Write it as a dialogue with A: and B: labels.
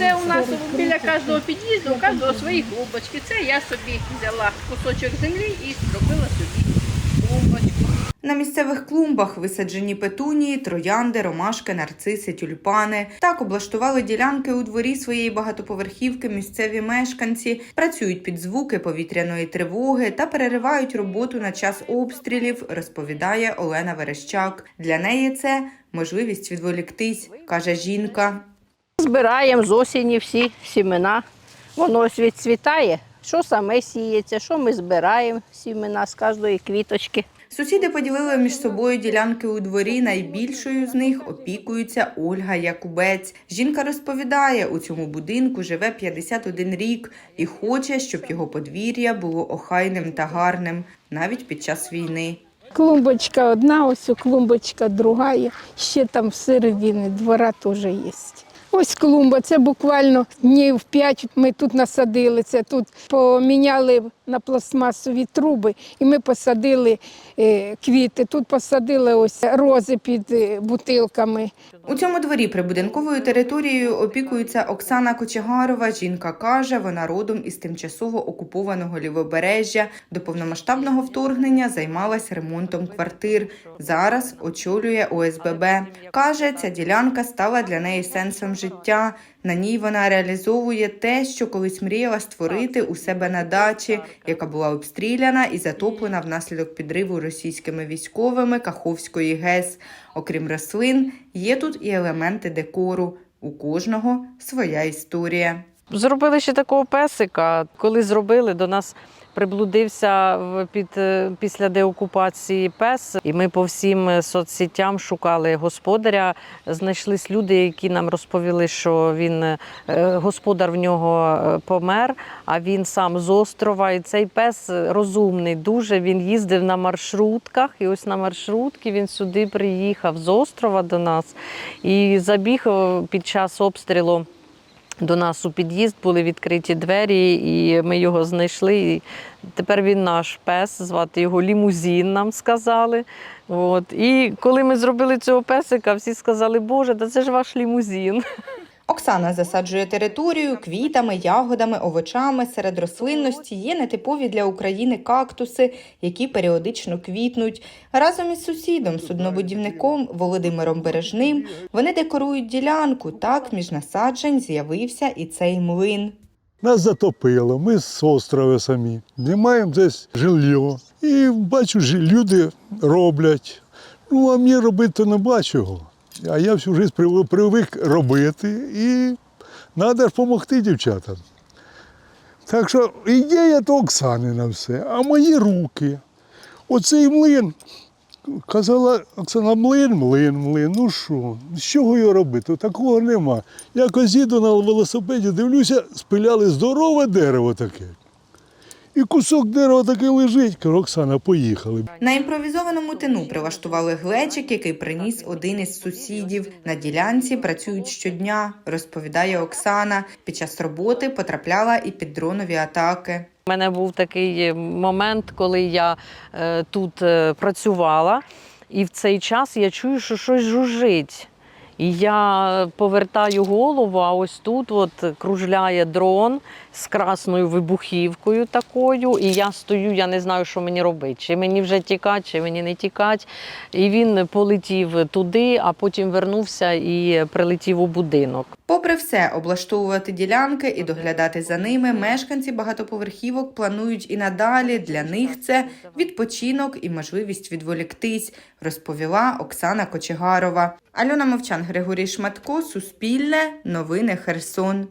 A: це у нас біля кожного під'їзду, у кожного свої клумбочки. Це я собі взяла кусочок землі і зробила собі клумбочку.
B: На місцевих клумбах висаджені петунії, троянди, ромашки, нарциси, тюльпани. Так облаштували ділянки у дворі своєї багатоповерхівки місцеві мешканці, працюють під звуки повітряної тривоги та переривають роботу на час обстрілів, розповідає Олена Верещак. Для неї це можливість відволіктись, каже жінка.
A: Збираємо з осені всі сімена. Воно ось відцвітає. Що саме сіється, що ми збираємо сімена з кожної квіточки.
B: Сусіди поділили між собою ділянки у дворі. Найбільшою з них опікується Ольга Якубець. Жінка розповідає, у цьому будинку живе 51 рік і хоче, щоб його подвір'я було охайним та гарним навіть під час війни.
C: Клумбочка одна, ось клумбочка друга, ще там всередині двора теж є. Ось клумба, це буквально днів п'ять ми тут насадили. Це тут поміняли на пластмасові труби, і ми посадили е, квіти. Тут посадили ось рози під е, бутилками.
B: У цьому дворі прибудинковою територією опікується Оксана Кочегарова. Жінка каже, вона родом із тимчасово окупованого лівобережжя. До повномасштабного вторгнення займалась ремонтом квартир. Зараз очолює ОСББ. Каже, ця ділянка стала для неї сенсом життя. На ній вона реалізовує те, що колись мріяла створити у себе на дачі, яка була обстріляна і затоплена внаслідок підриву російськими військовими Каховської ГЕС. Окрім рослин, є тут і елементи декору. У кожного своя історія.
D: Зробили ще такого песика. Коли зробили, до нас приблудився під, е, після деокупації пес, і ми по всім е, соцсетям шукали господаря. Знайшлись люди, які нам розповіли, що він е, господар в нього помер, а він сам з острова. І цей пес розумний дуже. Він їздив на маршрутках, і ось на маршрутки він сюди приїхав з острова до нас і забіг під час обстрілу. До нас у під'їзд були відкриті двері, і ми його знайшли. І тепер він наш пес, звати його Лімузін, нам сказали. От. І коли ми зробили цього песика, всі сказали, Боже, та це ж ваш лімузин.
B: Оксана засаджує територію квітами, ягодами, овочами. Серед рослинності є нетипові для України кактуси, які періодично квітнуть. Разом із сусідом, суднобудівником Володимиром Бережним, вони декорують ділянку. Так між насаджень з'явився і цей млин.
E: Нас затопило, ми з острова самі. Не маємо десь жилье. І бачу, люди роблять. Ну, а мені робити не бачу. А я всю життя привик робити і треба ж допомогти дівчатам. Так що ідея то Оксани на все, а мої руки. Оцей млин. Казала Оксана, млин, млин, млин. Ну що, з чого його робити? Такого нема. Якось їду на велосипеді, дивлюся, спиляли здорове дерево таке. І кусок дерева таки лежить. Кажу, Оксана, поїхали.
B: На імпровізованому тину прилаштували глечик, який приніс один із сусідів. На ділянці працюють щодня, розповідає Оксана. Під час роботи потрапляла і під дронові атаки.
D: У мене був такий момент, коли я е, тут е, працювала, і в цей час я чую, що щось жужжить. І я повертаю голову, а ось тут от кружляє дрон з красною вибухівкою такою. І я стою, я не знаю, що мені робити. Чи мені вже тікати, чи мені не тікати. І він полетів туди, а потім вернувся і прилетів у будинок.
B: Попри все, облаштовувати ділянки і доглядати за ними мешканці багатоповерхівок планують і надалі. Для них це відпочинок і можливість відволіктись, розповіла Оксана Кочегарова. Альона Мовчан, Григорій Шматко, Суспільне, Новини Херсон.